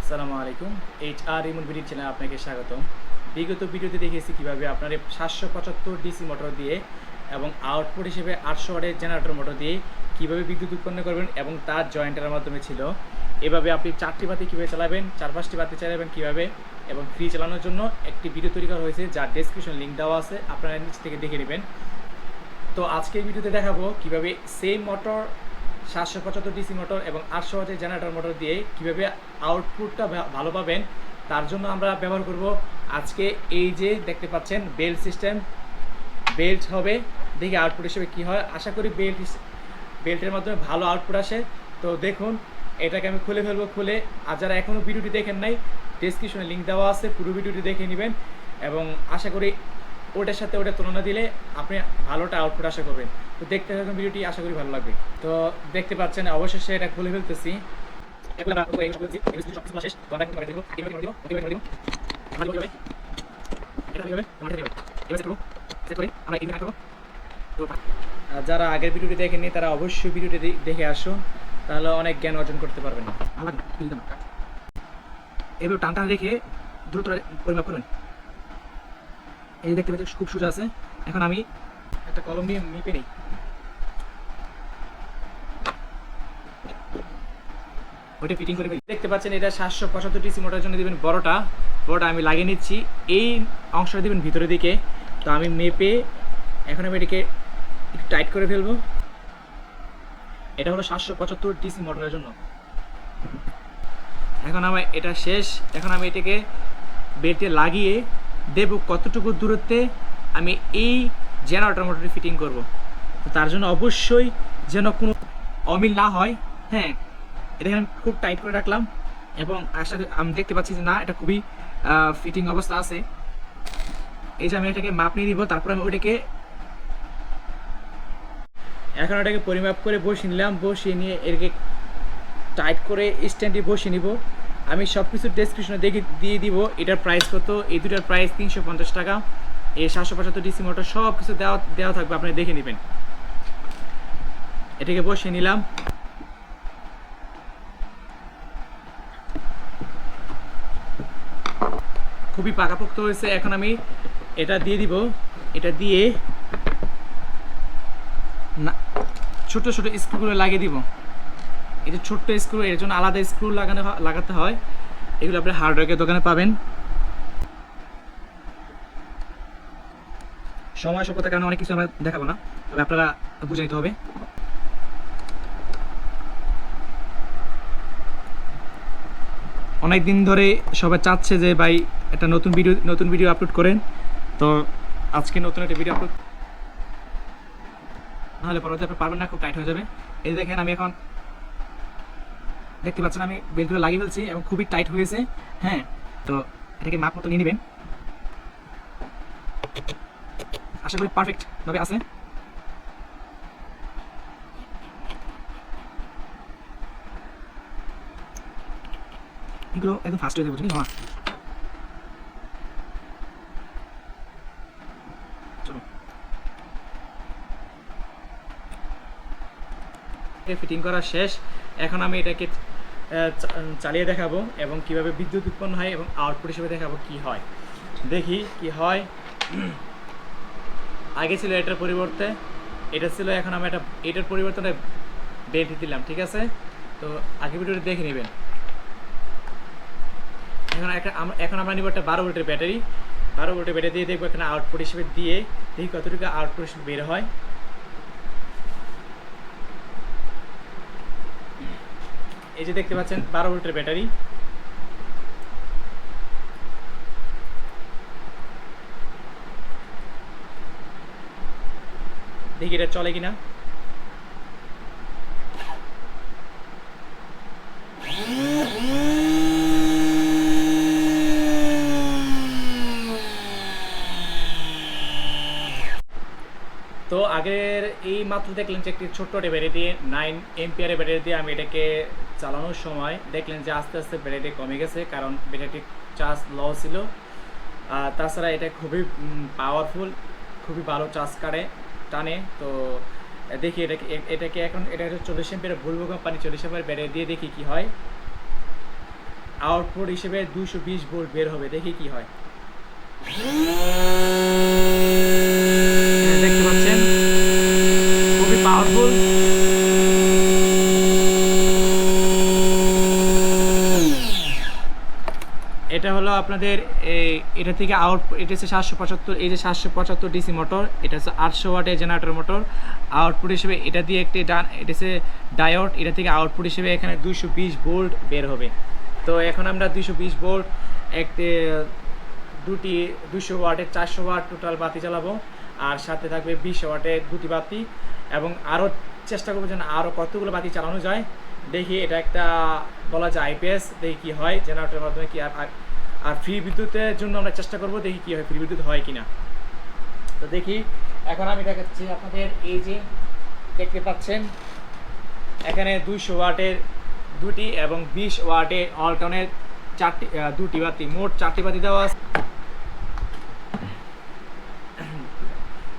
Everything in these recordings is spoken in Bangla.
আসসালামু আলাইকুম। এইচ আর রিমোট ভিডিও চ্যানেলে আপনাকে স্বাগতম। বিগত ভিডিওতে দেখিয়েছি কীভাবে আপনার সাতশো পঁচাত্তর ডিসি মোটর দিয়ে এবং আউটপুট হিসেবে আটশো ওয়াটের জেনারেটর মোটর দিয়ে কীভাবে বিদ্যুৎ উৎপন্ন করবেন এবং তার জয়েন্টের মাধ্যমে ছিল। এভাবে আপনি চারটি বাতি কীভাবে চালাবেন চার পাঁচটি বাতি চালাবেন কীভাবে এবং ফ্রি চালানোর জন্য একটি ভিডিও তৈরি করা হয়েছে, যার ডেসক্রিপশন লিঙ্ক দেওয়া আছে, আপনারা নিচ থেকে দেখে নেবেন। তো আজকের ভিডিওতে দেখাবো কীভাবে সেম মোটর সাতশো পঁচাত্তর ডিসি মোটর এবং আটশো হাজার জেনারেটর মোটর দিয়ে কীভাবে আউটপুটটা ভালো পাবেন, তার জন্য আমরা ব্যবহার করব আজকে এই যে দেখতে পাচ্ছেন বেল্ট সিস্টেম। বেল্ট হবে, দেখি আউটপুট হিসেবে কী হয়। আশা করি বেল্ট বেল্টের মাধ্যমে ভালো আউটপুট আসে। তো দেখুন, এটাকে আমি খুলে ফেলব, খুলে। আর যারা এখনও ভিডিওটি দেখেন নাই ডেসক্রিপশনে লিঙ্ক দেওয়া আছে, পুরো ভিডিওটি দেখে নেবেন। এবং আশা করি ওটার সাথে ওটা তুলনা দিলে আপনি ভালোটা আউটপুট আশা করবেন। তো দেখতে থাকুন ভিডিওটি আশা করি ভালো লাগবে। তো দেখতে পাচ্ছেন অবশেষে এটা খুলে ফেলতেছি। এভাবে যারা আগের ভিডিওটি দেখেননি তারা অবশ্যই ভিডিওটি দেখে আসুন তাহলে অনেক জ্ঞান অর্জন করতে পারবেন। এবার টান টান রেখে দ্রুত পরিমাপ করবেন এই দেখতে পাচ্ছি খুব সোজা আছে। এখন আমি একটা কলম নিয়ে মেপে নিই। ওইটা ফিটিং করে। দেখতে পাচ্ছেন এটা সাতশো পঁচাত্তর ডিসি মোটরের জন্য দিবেন বড়টা। বড়টা আমি লাগিয়ে নিচ্ছি। এই অংশটা দিবেন ভিতরের দিকে। তো আমি মেপে এখন আমি এটাকে একটু টাইট করে ফেলব। এটা হলো সাতশো পঁচাত্তর ডিসি মোটরের জন্য। এখন আমার এটা শেষ। এখন আমি এটাকে বেল্টে লাগিয়ে দেব কতটুকু দূরত্বে আমি এই জেনারেটর মোটরটি ফিটিং করব। তার জন্য অবশ্যই যেন কোনো অমিল না হয়। হ্যাঁ এটাকে আমি খুব টাইট করে রাখলাম এবং আশা আমি দেখতে পাচ্ছি যে না, এটা খুবই ফিটিং অবস্থা আছে। এই যে আমি এটাকে মাপ নিয়ে দিব তারপর আমি ওটাকে এখন ওটাকে পরিমাপ করে বসিয়ে নিলাম, বসিয়ে নিয়ে এটাকে টাইট করে স্ট্যান্ডে বসিয়ে নিব। আমি সব কিছু ডেসক্রিপশনে দেখে দিয়ে দিব, এটার প্রাইস কত, এই দুটার প্রাইস তিনশো পঞ্চাশ টাকা এই সাতশো পঁচাত্তর ডিসি মোটর সব কিছু দেওয়া দেওয়া থাকবে, আপনি দেখে নেবেন। এটাকে বসে নিলাম। খুবই পাকাপোক্ত হয়েছে, এখন আমি এটা দিয়ে দিব, এটা দিয়ে না, ছোট ছোট স্ক্রুগুলো লাগিয়ে দিব। এটা ছোট্ট স্ক্রু এর জন্য আলাদা স্ক্রু লাগানো লাগাতে হয়। এগুলো আপনি হার্ডওয়্যারের দোকানে পাবেন। সময় স্বল্পতার কারণে অনেক কিছু আমরা দেখাবো না, তবে আপনারা বুঝে নিতে হবে। অনেক দিন ধরে সবাই চাচ্ছে যে ভাই একটা নতুন ভিডিও নতুন ভিডিও আপলোড করেন। তো আজকে নতুন একটা ভিডিও আপলোড নাহলে পরবর্তী আপনি পারবেন না, খুব টাইট হয়ে যাবে। এই দেখেন আমি এখন দেখতে পাচ্ছেন আমি বেল্টগুলো লাগিয়ে ফেলছি এবং খুবই টাইট হয়েছে। হ্যাঁ তো এটাকে মাপ মতো নিয়ে নেবেন। আশা করি পারফেক্ট ভাবে আছে। এগুলো একদম ফাস্ট হয়ে যাবে বুঝলি হ্যাঁ। ফিটিং করা শেষ। এখন আমি এটাকে চালিয়ে দেখাবো এবং কীভাবে বিদ্যুৎ উৎপন্ন হয় এবং আউটপুট হিসেবে দেখাবো কি হয়। দেখি কি হয়। আগে ছিল এটার পরিবর্তে, এটা ছিল এখন আমি এটা, এটার পরিবর্তনে বেল্ট দিলাম, ঠিক আছে? তো আগে ভিডিওটা দেখে নেবেন। এখন একটা এখন আমরা নিব একটা বারো ভোল্টের ব্যাটারি। বারো ভোল্টের ব্যাটারি দিয়ে দেখব এখানে আউটপুট হিসেবে দিয়ে দেখি কতটুকু আউটপুট বের হয়। এই যে দেখতে পাচ্ছেন, বারো ভোল্টের ব্যাটারি। দেখি এটা চলে কিনা। তো আগের এই মাত্র দেখলেন যে একটি ছোট্ট ব্যাটারি দিয়ে নাইন এমপিয়ারের ব্যাটারি দিয়ে আমি এটাকে চালানোর সময় দেখলেন যে আস্তে আস্তে ব্যাটারিটি কমে গেছে, কারণ ব্যাটারিটির চার্জ ল ছিল। তাছাড়া এটা খুবই পাওয়ারফুল খুবই ভালো চার্জ কাটে, টানে। তো দেখি এটাকে এটাকে এখন, এটা হচ্ছে চল্লিশ এম্পের ভুলবো কোম্পানি চল্লিশ এম্পের ব্যাটারি দিয়ে দেখি কি হয়। আউটপুট হিসেবে দুশো বিশ ভোল্ট বের হবে, দেখি কি হয়। এখানে দেখতে পাচ্ছেন? খুবই পাওয়ারফুল এটা হলো আপনাদের এটা থেকে আউট এটা হচ্ছে সাতশো পঁচাত্তর, এই যে সাতশো পঁচাত্তর ডিসি মোটর, এটা হচ্ছে আটশো ওয়াটের জেনারেটর মোটর। আউটপুট হিসেবে এটা দিয়ে একটি ডান, এটা হচ্ছে ডায়োড এটা থেকে আউটপুট হিসেবে এখানে দুশো বিশ ভোল্ট বের হবে। তো এখন আমরা দুশো বিশ ভোল্ট একটি, দুটি দুশো ওয়াটের চারশো ওয়াট টোটাল বাতি চালাবো আর সাথে থাকবে বিশ ওয়াটের দুটি বাতি, এবং আরও চেষ্টা করব যেন আরও কতগুলো বাতি চালানো যায়। দেখি এটা একটা বলা যায় আইপিএস দেখি কী হয়, জেনারেটরের মাধ্যমে কি আর আর- ফ্রি বিদ্যুতের জন্য আমরা চেষ্টা করব দেখি কী হয় ফ্রি বিদ্যুৎ হয় কিনা। তো দেখি, এখন আমি দেখাচ্ছি আপনাদের এই যে দেখতে পাচ্ছেন, এখানে দুইশো ওয়াটের দুটি এবং বিশ ওয়াটে অল্টনের চারটি দুটি বাতি, মোট চারটি বাতি দেওয়া আছে।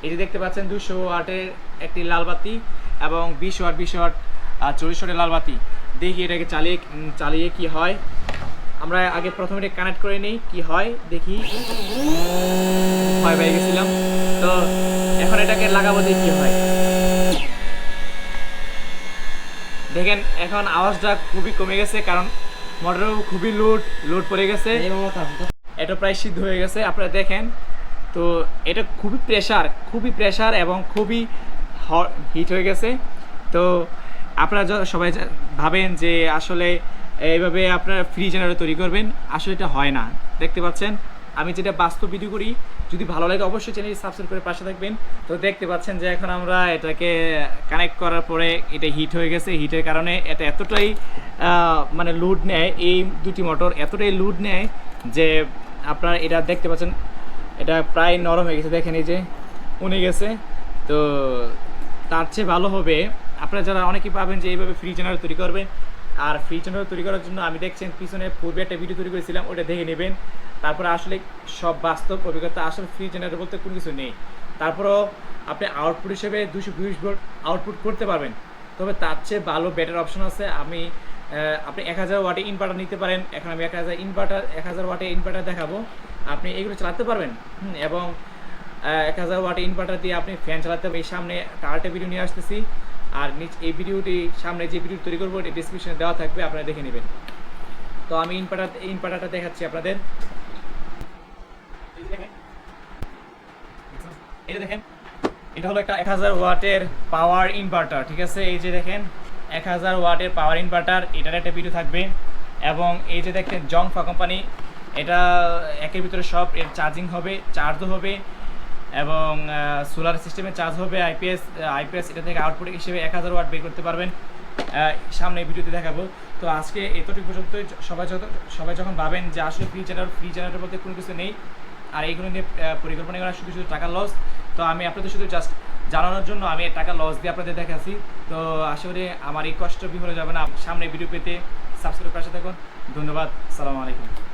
যে দেখতে পাচ্ছেন দুশো ওয়াটের একটি লাল বাতি এবং বিশ ওয়াট বিশ ওয়াট চল্লিশ ওয়াটের লাল বাতি। দেখি এটাকে চালিয়ে চালিয়ে কি হয়। আমরা আগে প্রথমে এটা কানেক্ট করে নিই কি হয় দেখি। ভয় পেয়ে গেছিলাম। তো এখন এটাকে লাগাবো দেখি কি হয়? দেখেন এখন আওয়াজটা খুবই কমে গেছে কারণ মোটরেও খুবই লোড লোড পড়ে গেছে। এটা প্রায় সিদ্ধ হয়ে গেছে আপনারা দেখেন। তো এটা খুবই প্রেশার খুবই প্রেশার এবং খুবই হিট হয়ে গেছে। তো আপনারা য- সবাই ভাবেন যে আসলে এইভাবে আপনারা ফ্রি জেনারেটর তৈরি করবেন। আসলে এটা হয় না। দেখতে পাচ্ছেন? আমি যেটা বাস্তব ভিডিও করি, যদি ভালো লাগে অবশ্যই চ্যানেল সাবস্ক্রাইব করে পাশে থাকবেন। তো দেখতে পাচ্ছেন যে এখন আমরা এটাকে কানেক্ট করার পরে এটা হিট হয়ে গেছে। হিটের কারণে এটা এতটাই মানে লুড নেয়, এই দুটি মোটর এতটাই লুড নেয় যে আপনারা এটা দেখতে পাচ্ছেন, এটা প্রায় নরম হয়ে গেছে। দেখেন এই যে, উনে গেছে। তো তার চেয়ে ভালো হবে আপনারা যারা অনেকেই পাবেন যে এইভাবে ফ্রি জেনারেটর তৈরি করবেন আর ফ্রি জেনারেটর তৈরি করার জন্য আমি দেখছেন পিছনে পূর্বে একটা ভিডিও তৈরি করেছিলাম, ওটা দেখে নেবেন। তারপরে আসলে সব বাস্তব অভিজ্ঞতা, আসলে ফ্রি জেনারেটর বলতে কোনো কিছু নেই। তারপরেও আপনি আউটপুট হিসেবে দুশো বিশ ভোল্ট আউটপুট করতে পারবেন। তবে তার চেয়ে ভালো বেটার অপশন আছে, আমি আপনি এক হাজার ওয়াটে ইনভার্টার নিতে পারেন। এখন আমি এক হাজার ইনভার্টার এক হাজার ওয়াটে ইনভার্টার দেখাবো। আপনি এগুলো চালাতে পারবেন। এবং এক হাজার ওয়াট ইনভার্টার দিয়ে আপনি ফ্যান চালাতে পারবেন এই সামনে কার্টে ভিডিও নিয়ে আসতেছি। আর নিচ এই ভিডিওটি, সামনে যে ভিডিও তৈরি করব, এটি ডিসক্রিপশনে দেওয়া থাকবে, আপনারা দেখে নেবেন। তো আমি ইনভার্টার ইনভার্টারটা দেখাচ্ছি আপনাদের। এটা দেখেন এটা হলো একটা এক হাজার ওয়াটের পাওয়ার ইনভার্টার, ঠিক আছে? এই যে দেখেন, এক হাজার ওয়াটের পাওয়ার ইনভার্টার, এটার একটা ভিডিও থাকবে। এবং এই যে দেখেন, জংফা কোম্পানি এটা একের ভিতরে সব, এর চার্জিং হবে চার্জও হবে। এবং সোলার সিস্টেমে চার্জ হবে আইপিএস আইপিএস এটা থেকে আউটপুট হিসেবে এক হাজার ওয়াট বের করতে পারবেন। সামনে ভিডিওতে দেখাবো। তো আজকে এতটুকু পর্যন্ত সবাই যত, সবাই যখন ভাবেন যে আসলে ফ্রি জেনারেটর ফ্রি জেনারেটর বলতে কোনো কিছু নেই, আর এইগুলো নিয়ে পরিকল্পনা করা শুধু শুধু টাকা লস তো আমি আপনাদের শুধু জাস্ট জানানোর জন্য আমি টাকা লস দিয়ে আপনাদের দেখাচ্ছি। তো আশা করি আমার এই কষ্ট বিফলে যাবে না। সামনে ভিডিও পেতে সাবস্ক্রাইব পাশে থাকুন। ধন্যবাদ। সালামু আলাইকুম।